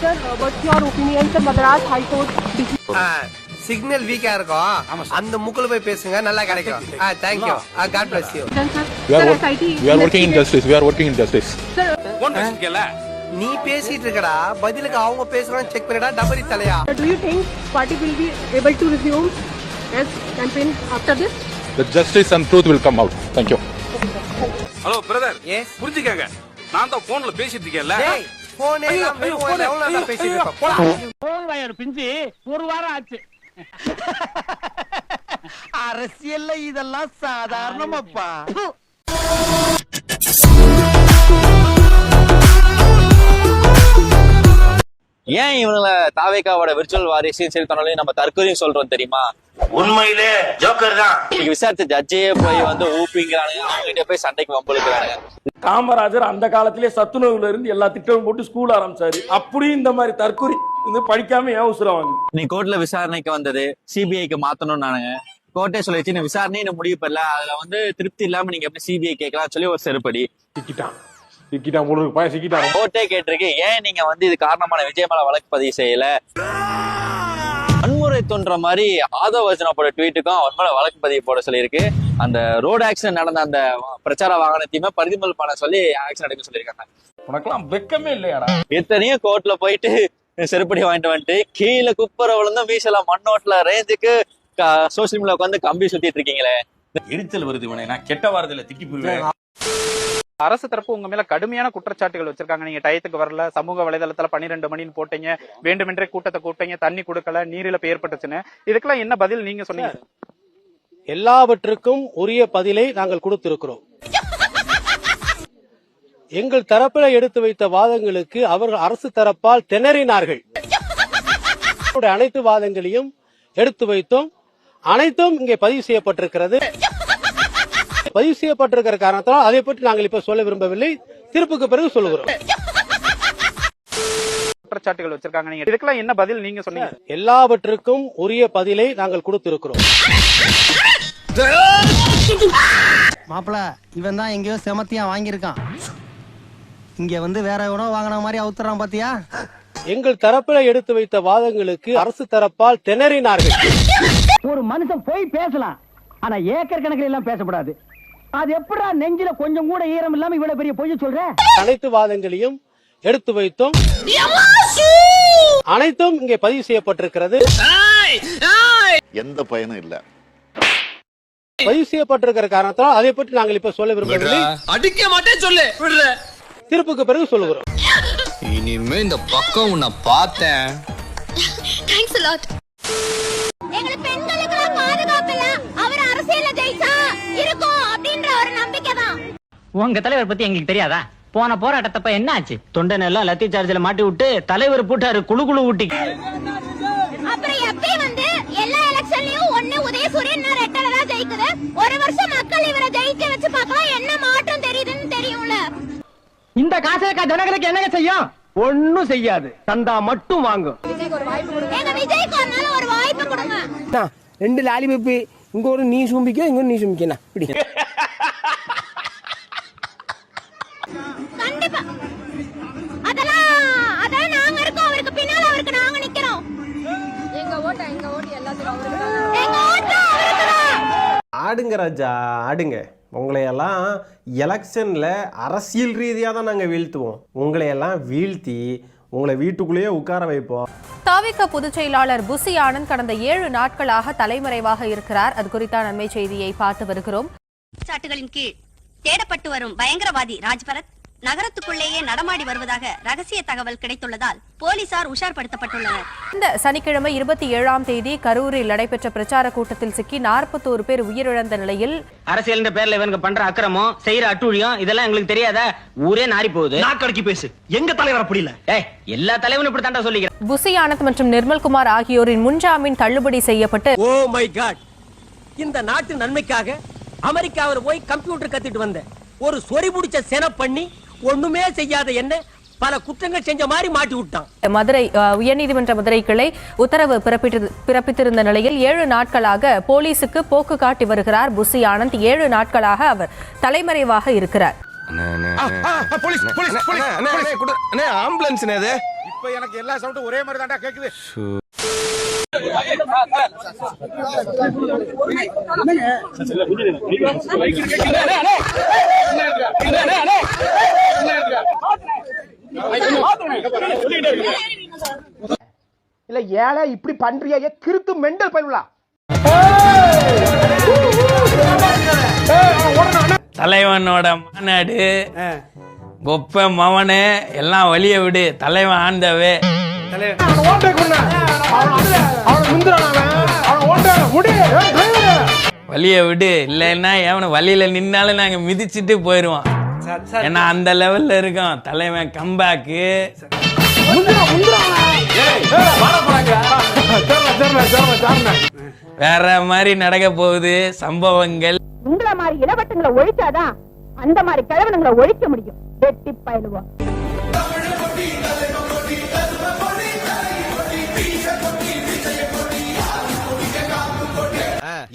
Sir, uh, what's your opinion, sir? Madras High Court signal வீக்கா இருக்கும் அந்த முக்குல போய் பேசுங்க நல்லா கிடைக்கும் ஆ thank you ah got you decision, sir. We are, work- we are working in justice. We are working in justice. Sir, நீ பேசிட்டு இருக்கடா பதிலுக்கு அவங்க பேசுறான்னு check பண்ணிடா டபரி Thalaiya uh, do you think party will be able to resume as campaign after this? The justice and truth will come out. Thank you. Hello brother. புரிஞ்சுக்கங்க நான் தான் போன்ல பேசிட்டு இருக்கேன்ல போனே எவ்வளவு பேசிட்டு பிஞ்சு. ஒரு வாரம் ஆச்சு. அரசியல்ல இதெல்லாம் சாதாரணமாப்பா. ஏன் இவங்கள தாவேக்காவோட விர்ச்சுவல் வாரிசையும் சரி தன்னாலையும் நம்ம தற்கொலையும் சொல்றோம் தெரியுமா? உண்மையிலே ஜோக்கர் தான். இன்னைக்கு விசாரிச்ச ஜட்ஜையே போய் வந்து ஊப்பிங்கிறானுங்க. அவங்ககிட்ட போய் சண்டைக்கு வம்பளுக்குறானுங்க காமராஜர் அந்த காலத்திலே சத்துணவுல இருந்து எல்லா திட்டமும் போட்டு ஸ்கூல் ஆரம்பிச்சாரு. அப்படியும் இந்த மாதிரி தற்கொலை வந்து படிக்காம ஏன் உசுரம் வாங்க நீ கோர்ட்ல விசாரணைக்கு வந்தது சிபிஐக்கு மாத்தணும் நானுங்க கோர்ட்டே சொல்லிச்சு நீ விசாரணை இன்னும் முடிவு பண்ணல. அதுல வந்து திருப்தி இல்லாம நீங்க எப்படி சிபிஐ கேட்கலாம் சொல்லி ஒரு செருப்படி. சிக்கிட்டான் சிக்கிட்டான் போல இருக்கு. பையன் சிக்கிட்டான் கோர்ட்டே கேட்டிருக்கு ஏன் நீங்க வந்து இது காரணமான விஜய் மேல வழக்கு பதிவு செய்யல? வன்முறை தோன்ற மாதிரி ஆதவ வர்ஜனாவோட ட்வீட்டுக்கும் அவன் மேல வழக்கு பதிவு போட சொல்லியிருக்கு. அந்த ரோடு ஆக்சிடென்ட் நடந்த அந்த பிரச்சார வாகனத்தையுமே பரிதிமல் பண்ண சொல்லி ஆக்ஷன் எடுக்க சொல்லியிருக்காங்க. உனக்கெல்லாம் வெக்கமே இல்லையாடா? எத்தனையோ கோர்ட்ல போயிட்டு செருப்படி வாங்கிட்டு வந்துட்டு கீழே குப்புற விழுந்தும் வீசல மண்ணோட்ல ரேஞ்சுக்கு சோசியல் மீடியா உட்காந்து கம்பி சுத்திட்டு இருக்கீங்களே. எரிச்சல் வருது நான் கெட்ட வாரத்துல திக்கி போயிருவேன் அரசு தரப்பு உங்க மேல கடுமையான குற்றச்சாட்டுகள் வச்சிருக்காங்க. நீங்க டயத்துக்கு வரல சமூக வலைதளத்துல பன்னிரெண்டு மணின்னு போட்டீங்க வேண்டுமென்றே கூட்டத்தை கூட்டீங்க தண்ணி கொடுக்கல நீரிழப்பு ஏற்பட்டுச்சுன்னு. இதுக்கெல்லாம் என்ன பதில் நீங்க சொன்னீங்க? எல்லாவற்றுக்கும் உரிய பதிலை நாங்கள் கொடுத்திருக்கிறோம். எங்கள் தரப்பில் எடுத்து வைத்த வாதங்களுக்கு அவர்கள் அரசு தரப்பால் திணறினார்கள். அனைத்து வாதங்களையும் எடுத்து வைத்தோம். அனைத்தும் இங்கே பதிவு செய்யப்பட்டிருக்கிறது. பதிவு செய்யப்பட்டிருக்கிற காரணத்தால் அதை பற்றி நாங்கள் இப்ப சொல்ல விரும்பவில்லை. தீர்ப்புக்கு பிறகு சொல்லுகிறோம். குற்றச்சாட்டுகள் வச்சிருக்காங்க நீங்க. இதுக்கெல்லாம் என்ன பதில் நீங்க சொன்னீங்க? எல்லாவற்றுக்கும் உரிய பதிலை நாங்கள் கொடுத்திருக்கிறோம். மாப்பிள இவன் தான் எங்கேயோ செமத்தியா வாங்கியிருக்கான். இங்க வந்து வேற எவனோ வாங்கின மாதிரி அவுத்துறான் பாத்தியா? எங்கள் தரப்பில் எடுத்து வைத்த வாதங்களுக்கு அரசு தரப்பால் திணறினார்கள். ஒரு மனுஷன் போய் பேசலாம். ஆனா ஏக்கர் கணக்கில் எல்லாம் பேசக்கூடாது அது எப்படா நெஞ்சில கொஞ்சம் கூட ஈரம் இல்லாம இவ்வளவு பெரிய பொய்ய சொல்ற? அனைத்து வாதங்களையும் எடுத்து வைத்தோம் அனைத்தும் இங்கே பதிவு செய்யப்பட்டிருக்கிறது. எந்த பயனும் இல்ல. பதிவு செய்யப்பட்டிருக்கிற காரணத்தால் அதை பற்றி நாங்கள் இப்ப சொல்ல விரும்பவில்லை. அடிக்க மாட்டேன் சொல்லு. தீர்ப்புக்கு பிறகு சொல்லுகிறோம். இனிமே இந்த பக்கம் உன்னை பார்த்தேன். தேங்க்ஸ் லாட் எங்களுக்கு பெண்களுக்கு பாதுகாப்பு இல்ல அவர் அரசியல்ல ஜெயிச்சா இருக்கும் அப்படின்ற ஒரு நம்பிக்கை தான் உங்க தலைவர் பத்தி எங்களுக்கு தெரியாதா? போன போராட்டத்தப்ப என்ன ஆச்சு? தொண்டன் எல்லாம் லத்தி சார்ஜ்ல மாட்டி விட்டு தலைவர் போட்டாரு குழு குழு ஊட்டி. அப்புறம் எப்பயும் வந்து எல்லா எலெக்ஷன்லயும் ஒண்ணு உதயசூரியன் ரெட்டல தான் ஜெயிக்குது? ஒரு வருஷம் மக்கள் இவரை ஜெயிக்க வச்சு பார்க்கலாம் என்ன மாற்றம் தெரியுதுன்னு தெரியும்ல. இந்த காசை ஜனங்களுக்கு என்னங்க செய்யும்? ஒண்ணும் செய்யாது. தந்தா மட்டும் வாங்கும். எங்க விஜய்க்கு ஒரு நாள் ஒரு வாய்ப்பு கொடுங்க. ரெண்டு லாலிபப்பு இங்க ஒரு நீ சும்பிக்க இங்க ஒரு நீ சும்பிக்கணும் இப்படி கண்டிப்பா. அதெல்லாம் அதெல்லாம் நாங்க இருக்கோம். அவருக்கு பின்னால அவருக்கு நாங்க நிக்கிறோம். எங்க ஓட்ட எங்க ஓட்டு எல்லாத்துக்கும் எங்க ஓட்டு அவருக்கு தான். ஆடுங்க ராஜா ஆடுங்க. உங்களையெல்லாம் எலெக்ஷன்ல அரசியல் ரீதியாக தான் நாங்கள் வீழ்த்துவோம். உங்களையெல்லாம் வீழ்த்தி உங்களை வீட்டுக்குள்ளேயே உட்கார வைப்போம். தாவிக பொதுச் செயலாளர் புசி ஆனந்த் கடந்த ஏழு நாட்களாக தலைமறைவாக இருக்கிறார். அது குறித்த நன்மை செய்தியை பார்த்து வருகிறோம். குற்றச்சாட்டுகளின் கீழ் தேடப்பட்டு வரும் பயங்கரவாதி ராஜ்பரத். நகரத்துக்குள்ளேயே நடமாடி வருவதாக ரகசிய தகவல் கிடைத்துள்ளதால் போலீசார் உஷார்படுத்தப்பட்டுள்ளனர். இந்த சனிக்கிழமை இருபத்தி ஏழாம் தேதி கரூரில் நடைபெற்ற பிரச்சார கூட்டத்தில் சிக்கி நாற்பத்தோரு பேர் உயிரிழந்த நிலையில் அரசியல் பேர்ல இவனுக்கு பண்ற அக்கிரமம் செய்யற அட்டூழியம் இதெல்லாம் எங்களுக்கு தெரியாதா ஊரே நாரி போகுது. நாக்கடக்கி பேசு. எங்க தலைவர் அப்படி இல்ல? ஏய் எல்லா தலைவனும் இப்படி தாண்டா சொல்லிக்கிறேன் புசி ஆனந்த் மற்றும் நிர்மல்குமார் ஆகியோரின் முன்ஜாமீன் தள்ளுபடி செய்யப்பட்டு ஓ மை காட். இந்த நாட்டு நன்மைக்காக அமெரிக்காவில் போய் கம்ப்யூட்டர் கத்துட்டு வந்தேன். ஒரு சொறி பிடிச்ச சென பண்ணி ஒண்ணுமே செய்யாத என்ன பல குற்றங்கள் செஞ்ச மாதிரி மாட்டி விட்டான். மதுரை உயர்நீதிமன்ற மதுரை கிளை உத்தரவு பிறப்பிட்டு பிறப்பித்திருந்த நிலையில் ஏழு நாட்களாக போலீசுக்கு போக்கு காட்டி வருகிறார் புசி ஆனந்த். ஏழு நாட்களாக அவர் தலைமறைவாக இருக்கிறார். Police police police. ஆம்புலன்ஸ் அது இப்ப எனக்கு எல்லா சவுண்டும் ஒரே மாதிரி தான்டா கேக்குது இல்ல ஏழை இப்படி பண்றியா? கிறுக்கு மெண்டல் பயிலா தலைவனோட மாநாடு கொப்ப மவனு எல்லாம் வழிய விடு. தலைவன் ஆண்டவே. வழிய விடு. இல்லைன்னா எவன வழியில நின்னாலும் நாங்க மிதிச்சிட்டு போயிருவோம். ஏன்னா அந்த லெவல்ல இருக்கோம் தலைவன் கம்பேக்கு வேற மாதிரி நடக்க போகுது. சம்பவங்கள். உங்கள மாதிரி இளவட்டங்களை ஒழிச்சாதான் அந்த மாதிரி கிழவனுங்களை ஒழிக்க முடியும். வெட்டி பயிலுவோம்.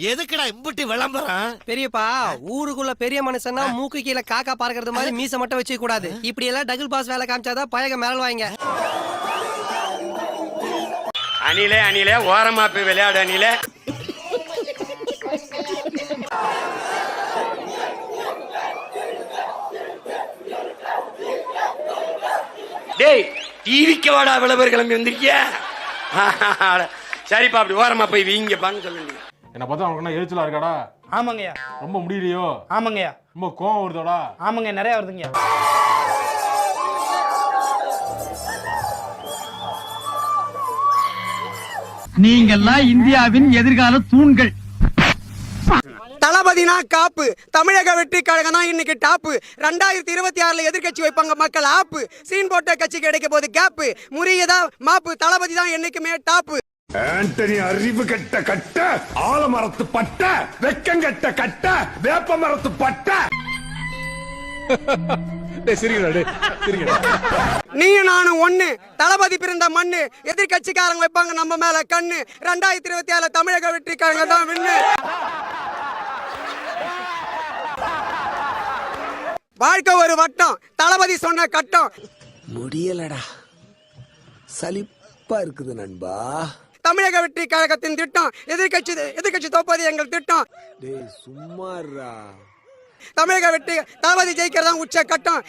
எதுக்குடா இம்புட்டு விளம்பரம்? பெரியப்பா ஊருக்குள்ள பெரிய மனுஷன்னா மூக்கு கீழே காக்கா பார்க்கறது மாதிரி மீச மட்டும் வச்சுக்க கூடாது. இப்படி எல்லாம் டபுள் பாஸ் வேலை காமிச்சாதான் பழக மேல வாங்க. அணிலே அணிலே ஓரமா போய் விளையாடு அணிலே. டேய் டிவிக்கு வாடா விளம்பர கிளம்பி வந்திருக்கிய சரிப்பா அப்படி ஓரமா போய் வீங்கப்பான்னு சொல்லுங்க. என்ன பார்த்தா என்ன எரிச்சலா இருக்காடா? ஆமாங்கய்யா. ரொம்ப முடியலையோ? ஆமாங்கய்யா. ரொம்ப கோவம் வருதோடா ஆமாங்க நிறைய வருதுங்கய்யா. நீங்கெல்லாம் இந்தியாவின் எதிர்கால தூண்கள். தளபதினா காப்பு தமிழக வெற்றி கழகம் தான் இன்னைக்கு டாப்பு. ரெண்டாயிரத்தி இருபத்தி ஆறுல எதிர்க்கட்சி வைப்பாங்க மக்கள் ஆப்பு. சீன் போட்ட கட்சிக்கு கிடைக்க போது கேப்பு. முறியதா மாப்பு தளபதி தான் என்னைக்குமே டாப்பு. ஆண்டனி அறிவு கட்ட கட்ட ஆலமரத்து பட்ட வெக்கங்கட்ட கட்ட வேப்ப மரத்து பட்ட. நீயும் நானும் ஒண்ணு. தளபதி பிறந்த மண்ணு. எதிர்க்கட்சிக்காரங்க வைப்பாங்க நம்ம மேல கண்ணு. ரெண்டாயிரத்தி இருபத்தி ஆறுல தமிழக வெற்றி கழகம் தான் விண்ணு வாழ்க்கை ஒரு வட்டம். தளபதி சொன்ன கட்டம். முடியலடா. சலிப்பா இருக்குது நண்பா. தமிழக வெற்றி கழகத்தின் திட்டம். எதிர்க்கட்சி எதிர்க்கட்சி தோப்பது எங்கள் திட்டம். சும்மாறா தமிழக வெற்றி தளபதி ஜெயிக்கிறதா உச்ச கட்டம்.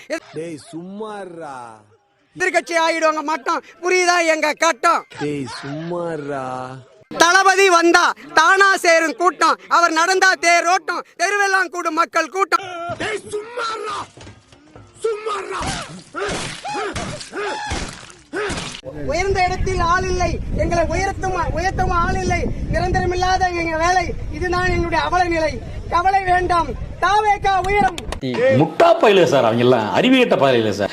சும்மாறா எதிர்க்கட்சி ஆயிடுவாங்க மட்டம். புரியுதா எங்க கட்டம்? சும்மாறா தளபதி வந்தா தானா சேரும் கூட்டம். அவர் நடந்தா தேரோட்டம் தெருவெல்லாம் கூடும் மக்கள் கூட்டம். உயர்ந்த இடத்தில் ஆள் இல்லை. எங்களை உயர்த்தும் உயர்த்தும் ஆள் இல்லை. நிரந்தரமில்லாத எங்க வேலை. இதுதான் எங்களுடைய அவல நிலை. கவலை வேண்டாம். தாவேக்கா உயரம். முட்டா பயில சார் அவங்க எல்லாம் அறிவியட்ட பயில சார்.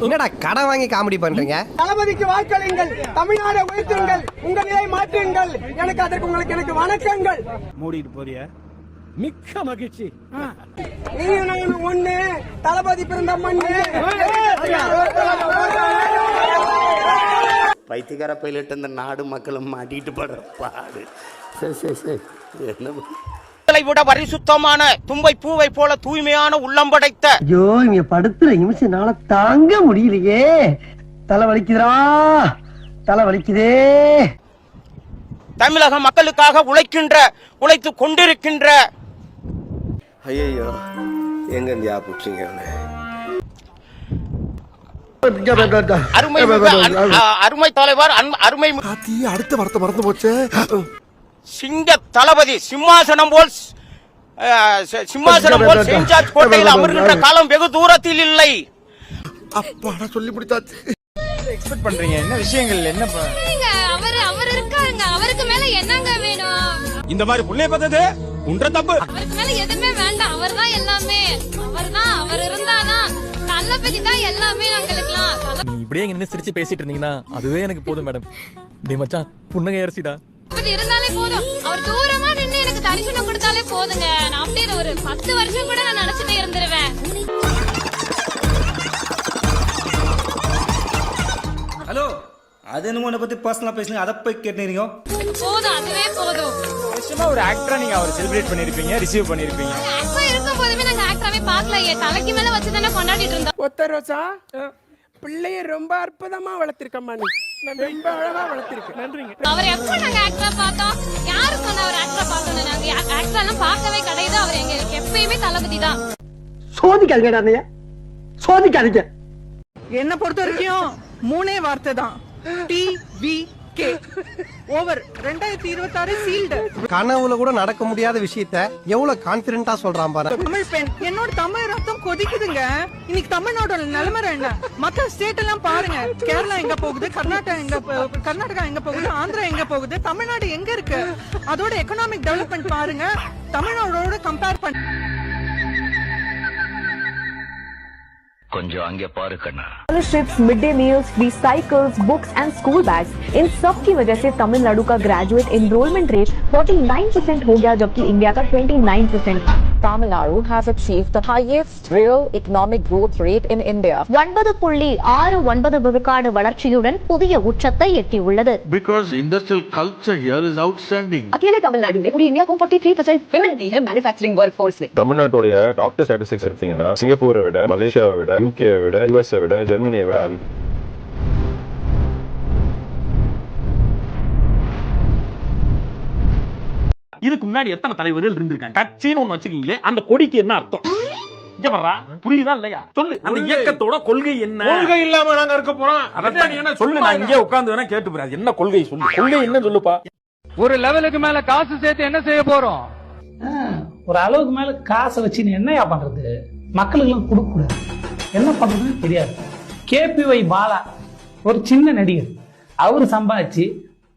என்னடா கடன் வாங்கி காமெடி பண்றீங்க? தளபதிக்கு வாக்களியுங்கள். தமிழ்நாடு உயர்த்துங்கள். உங்க நிலை மாற்றுங்கள். எனக்கு அதற்கு உங்களுக்கு எனக்கு வணக்கங்கள். மூடிட்டு போறியா? மிக்க மகிழ்ச்சி ஒண்ணு தளபதி பிறந்த மண்ணு பைத்தியக்கார பைலட் இந்த நாடு மக்களும் மாட்டிட்டு படுற பாடு சரி சரி சரி என்ன பண்றது? விட பரிசுத்தமான தும்பை பூவை போல தூய்மையான உள்ளம் படைத்த ஐயோ இங்க படுத்துற நிமிஷம்னால தாங்க முடியலையே தலை வலிக்குதுடா தலை வலிக்குதே தமிழக மக்களுக்காக உழைக்கின்ற உழைத்து கொண்டிருக்கின்ற ஐயையோ எங்க இருந்து புடிச்சீங்க அருமை அருமை தலைவர் அருமை அடுத்த வார்த்தை மறந்து போச்சு. சிங்க தளபதி சிம்மாசனம் போல் சிம்மாசனம் போல் செயின்ட் ஜார்ஜ் கோட்டையில் அமர்கின்ற காலம் வெகு தூரத்தில் இல்லை. அப்பாடா சொல்லி முடிச்சாச்சு. எக்ஸ்பெக்ட் பண்றீங்க? என்ன விஷயங்கள்? என்ன அவர் அவர் இருக்காருங்க அவருக்கு மேல என்னங்க வேணும்? இந்த மாதிரி புள்ளைய பார்த்தது உன்ற தப்பு. அவருக்கு மேல எதுவுமே பத்தி தான் எல்லாமே எங்களுக்குலாம் நீ இப்படியே இங்க நின்னு சிரிச்சு பேசிட்டு இருந்தீங்கன்னா அதுவே எனக்கு போதும் மேடம். டேய் மச்சான் புன்னகை அரிசிடா. இருந்தாலே போதும். அவர் தூரமா நின்னு எனக்கு தரிசனம் கொடுத்தாலே போதுங்க. நான் அப்படியே ஒரு பத்து வருஷம் கூட நான் நினைச்சிட்டே இருந்துருவேன். ஹலோ அது என்னமோ உன்னை பத்தி பர்சனலா பேசுங்க அதை போய் கேட்டுறீங்க போதும் அதுவே போதும். நிச்சயமா ஒரு ஆக்டரா நீங்க அவர் செலிப்ரேட் பண்ணிருப்பீங்க ரிசீவ் பண்ணிருப்பீங்க. அப்ப இருக்கும் போதுமே நாங்க ஆக்டராவே பார்க்கல. என் தலைக்கு மேல வச்சு தானே கொண்டாடிட்டு இருந்தோம். ஒத்த ரோசா பிள்ளைய ரொம்ப அற்புதமா வளர்த்திருக்கம்மா நீ. ரொம்ப அழகா வளர்த்திருக்க. நன்றிங்க. அவர் எப்ப நாங்க ஆக்டரா பார்த்தோம்? யாரு சொன்ன அவர் ஆக்டரா பார்த்தோம் நாங்க ஆக்டரா எல்லாம் பார்க்கவே கிடையாது. அவர் எங்களுக்கு எப்பயுமே தளபதி தான். சோதிக்காதீங்க அண்ணையா சோதிக்காதீங்க. என்ன பொறுத்த வரைக்கும் மூணே வார்த்தை தான். டி வி கே ஓவர் ரெண்டாயிரத்தி இருபத்தி ஆறு சீல்டு கனவுல கூட நடக்க முடியாத விஷயத்த எவ்வளவு கான்பிடண்டா சொல்றான் பாரு. தமிழ் பெண் என்னோட தமிழ் ரத்தம் கொதிக்குதுங்க. இன்னைக்கு தமிழ்நாடோட நிலைமை என்ன? மத்த ஸ்டேட் எல்லாம் பாருங்க. கேரளா எங்க போகுது? கர்நாடகா எங்க கர்நாடகா எங்க போகுது? ஆந்திரா எங்க போகுது? தமிழ்நாடு எங்க இருக்கு? அதோட எக்கனாமிக் டெவலப்மெண்ட் பாருங்க. தமிழ்நாடோட கம்பேர் பண்ண கொஞ்சம் அங்கே பாரு கண்ணா scholarships mid day meals free cycles books and school bags इन सब की वजह से तमिलनाडु का ग्रेजुएट एनरोलमेंट रेट 49% हो गया जबकि इंडिया का 29%. Tamil has achieved the highest real economic growth rate in India. ஒன்பது புள்ளி ஆறு ஒன்பது விழுக்காடு வளர்ச்சியுடன் புதிய உச்சத்தை எட்டியுள்ளது Because industrial culture here is outstanding. अकेले तमिलनाडु में पूरी इंडिया को 43% women दी है मैन्युफैक्चरिंग वर्कफोर्स में தமிழ்நாட்டுடைய டாக்டர் ஸ்டாட்டிஸ்டிக்ஸ் எடுத்தீங்கன்னா சிங்கப்பூரை விட மலேசியாவை விட யூகே விட யூஎஸ்ஐ விட ஜெர்மனியை விட இதுக்கு முன்னாடி எத்தனை தலைவர்கள் இருந்திருக்காங்க? கட்சின்னு ஒண்ணு வச்சுக்கீங்களே அந்த கொடிக்கு என்ன அர்த்தம்? புரியுதா இல்லையா? சொல்லு. அந்த இயக்கத்தோட கொள்கை என்ன? கொள்கை இல்லாம நாங்க இருக்க போறோம். அதான் நீ என்ன சொல்லு நான் இங்கே உட்கார்ந்து வேணா கேட்டு போறேன். என்ன கொள்கை சொல்லு? கொள்கை என்ன சொல்லுப்பா. ஒரு லெவலுக்கு மேல காசு சேர்த்து என்ன செய்ய போறோம்? ஒரு அளவுக்கு மேல காசை வச்சு நீ என்னையா பண்றது? மக்களுக்கு எல்லாம் கொடுக்க கூடாது என்ன பண்றதுன்னு தெரியாது. கேபிஒய் பாலா ஒரு சின்ன நடிகர். அவரு சம்பாதிச்சு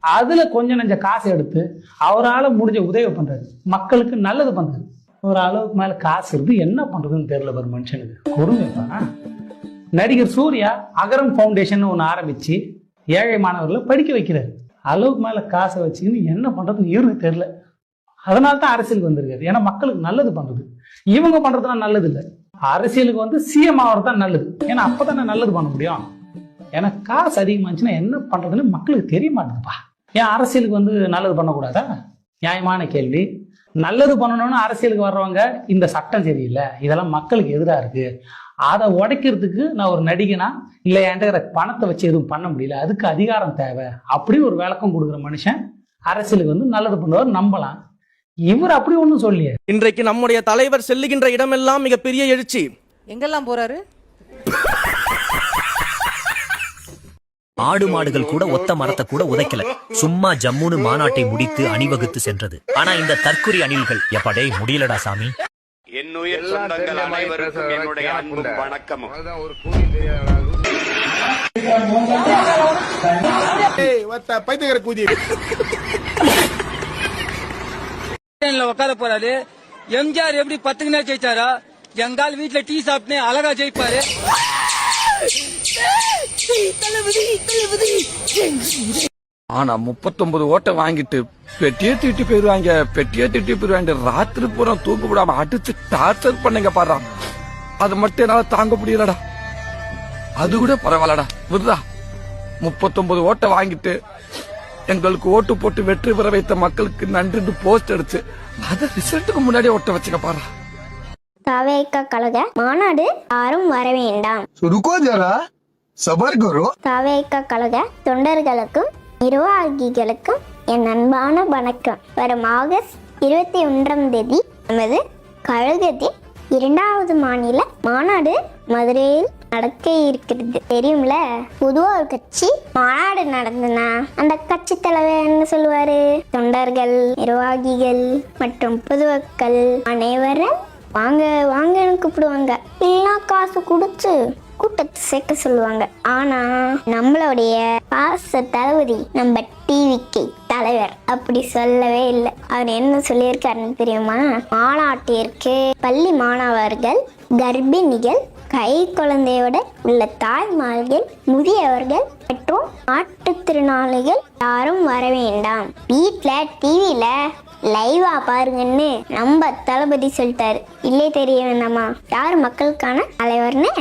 அதுல கொஞ்சம் நஞ்ச காசு எடுத்து அவரால முடிஞ்ச உதவி பண்றாரு. மக்களுக்கு நல்லது பண்றாரு. ஒரு அளவுக்கு மேல காசு இருந்து என்ன பண்றதுன்னு தெரியல ஒரு மனுஷனுக்கு. கொடுமைப்பா நடிகர் சூர்யா அகரம் ஃபவுண்டேஷன் ஒன்று ஆரம்பிச்சு ஏழை மாணவர்களை படிக்க வைக்கிறாரு. அளவுக்கு மேல காசை வச்சுக்கின்னு என்ன பண்றதுன்னு இவருக்கு தெரியல. அதனால தான் அரசியலுக்கு வந்திருக்காரு. ஏன்னா மக்களுக்கு நல்லது பண்றது. இவங்க பண்றதுனா நல்லது இல்லை. அரசியலுக்கு வந்து சிஎம் ஆகிறது தான் நல்லது. ஏன்னா அப்பதானே நல்லது பண்ண முடியும். ஏன்னா காசு அதிகமாச்சுன்னா என்ன பண்றதுன்னு மக்களுக்கு தெரிய மாட்டேங்குதுப்பா. ஏன் அரசியலுக்கு வந்து நல்லது பண்ணக்கூடாதா? நியாயமான கேள்வி. நல்லது பண்ணணும்னு அரசியலுக்கு வர்றவங்க இந்த சட்டம் சரியில்லை. இதெல்லாம் மக்களுக்கு எதிராக இருக்கு. அதை உடைக்கிறதுக்கு நான் ஒரு நடிகனா இல்லை என்கிட்ட பணத்தை வச்சு எதுவும் பண்ண முடியல. அதுக்கு அதிகாரம் தேவை. அப்படின்னு ஒரு விளக்கம் கொடுக்குற மனுஷன் அரசியலுக்கு வந்து நல்லது பண்ணுவார் நம்பலாம். இவர் அப்படி ஒன்றும் சொல்லியே இன்றைக்கு நம்முடைய தலைவர் செல்லுகின்ற இடமெல்லாம் மிகப்பெரிய எழுச்சி. எங்கெல்லாம் போறாரு? ஆடு மாடுகள் கூட ஒத்த மரத்தை கூட உதைக்கல. சும்மா ஜம்முன்னு மாநாட்டை முடித்து அணிவகுத்து சென்றது. ஆனா இந்த தற்குறி அணில்கள் எப்படே முடியலடா சாமி. என்னுயிர் சொந்தங்கள் அனைவருக்கும் என்னுடைய அன்பும் வணக்கமும். பைத்தியக்கார கூதி. உட்கார போறாரு. எம்ஜிஆர் எப்படி பத்துக்குனா ஜெயிச்சாரா? எங்கால் வீட்டுல டீ சாப்பிட்டு அழகா ஜெயிப்பாரு. ஆனா முப்பத்தொன்பது ஓட்டை வாங்கிட்டு பெட்டியே திட்டி போயிருவாங்க பெட்டியே திட்டி போயிருவாங்க. ராத்திரி பூரா தூக்க விடாம அடிச்சு டார்ச்சர் பண்ணுங்க பாடுறா. அது மட்டும் என்னால தாங்க முடியலடா. அது கூட பரவாயில்லடா. விடுறா. முப்பத்தொன்பது ஓட்டை வாங்கிட்டு எங்களுக்கு ஓட்டு போட்டு வெற்றி பெற வைத்த மக்களுக்கு நன்றின்னு போஸ்ட் அடிச்சு அத ரிசல்ட்டுக்கு முன்னாடியே ஓட்ட வச்சுக்க பாடுறா. தவேக்க கழக மாநாடு யாரும் வர வேண்டாம் சபர்குரு ஜரா கழக தொண்டர்களுக்கும் நிர்வாகிகளுக்கும் என் அன்பான வணக்கம். வரும் ஆகஸ்ட் இருபத்தி ஒன்றாம் தேதி நமது கழகத்தின் இரண்டாவது மாநில மாநாடு மதுரையில் நடக்க இருக்கிறது. தெரியும்ல? புதுவா ஒரு கட்சி மாநாடு நடந்ததுன்னா அந்த கட்சி தலைவர் என்ன சொல்லுவாரு? தொண்டர்கள் நிர்வாகிகள் மற்றும் பொதுமக்கள் அனைவரும் வாங்க வாங்கன்னு கூப்பிடுவாங்க. இல்லைன்னா காசு கொடுத்து கூட்டத்தை சேர்க்க சொல்லுவாங்க. ஆனா நம்மளுடைய பாச தளபதி நம்ம டிவிக்கு தலைவர். அப்படி சொல்லவே இல்லை. அவர் என்ன சொல்லியிருக்காருன்னு தெரியுமா? மாநாட்டிற்கு பள்ளி மாணவர்கள் கர்ப்பிணிகள் கை குழந்தையோட உள்ள தாய்மார்கள் முதியவர்கள் மற்றும் மாற்றுத்திறனாளிகள் யாரும் வர வேண்டாம். வீட்டில் டிவியில் லைவா பாருங்கன்னு நம்ம தளபதி சொல்லிட்டாரு. இல்லை தெரிய வேண்டாமா? யார் மக்களுக்கான தலைவர்னு?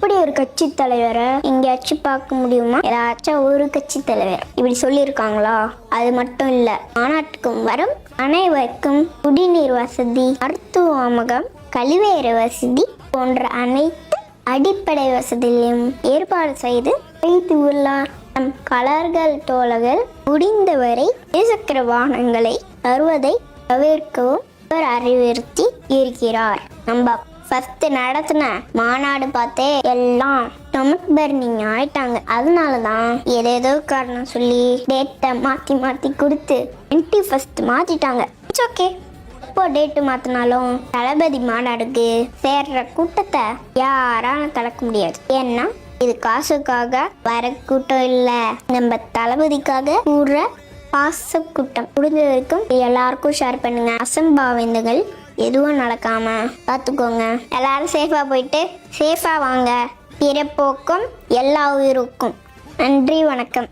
இப்படி ஒரு கட்சி தலைவரை எங்கேயாச்சும் பார்க்க முடியுமா? ஏதாச்சும் ஒரு கட்சி தலைவர். இப்படி சொல்லியிருக்காங்களா? அது மட்டும் இல்லை. மாநாட்டுக்கும் வரும். அனைவருக்கும் குடிநீர் வசதி மருத்துவமகம் கழிவேறு வசதி போன்ற அனைத்து அடிப்படை வசதிகளையும் ஏற்பாடு செய்து வைத்து உள்ளார் நம் கலர்கள் தோழர்கள் முடிந்தவரை இருசக்கர வாகனங்களை தருவதை தவிர்க்கவும் அவர் அறிவுறுத்தி இருக்கிறார். நம்ம ஃபஸ்ட்டு நடத்தின மாநாடு பார்த்தே எல்லாம் ஸ்டொமக் பர்னிங் ஆயிட்டாங்க. அதனால தான் ஏதேதோ காரணம் சொல்லி டேட்டை மாற்றி மாற்றி கொடுத்து டுவெண்ட்டி ஃபஸ்ட்டு மாற்றிட்டாங்க இட்ஸ் ஓகே எப்போ டேட்டு மாற்றினாலும் தளபதி மாநாடுக்கு சேர்ற கூட்டத்தை யாராலும் கலக்க முடியாது. ஏன்னா இது காசுக்காக வர கூட்டம் இல்லை. நம்ம தளபதிக்காக கூடுற பாச கூட்டம் முடிஞ்ச வரைக்கும் எல்லாருக்கும் ஷேர் பண்ணுங்க. அசம்பாவிந்தங்கள் எதுவும் நடக்காம பார்த்துக்கோங்க எல்லாரும் சேஃபா போயிட்டு சேஃபா வாங்க. பிறப்போக்கும் எல்லா உயிருக்கும். நன்றி வணக்கம்.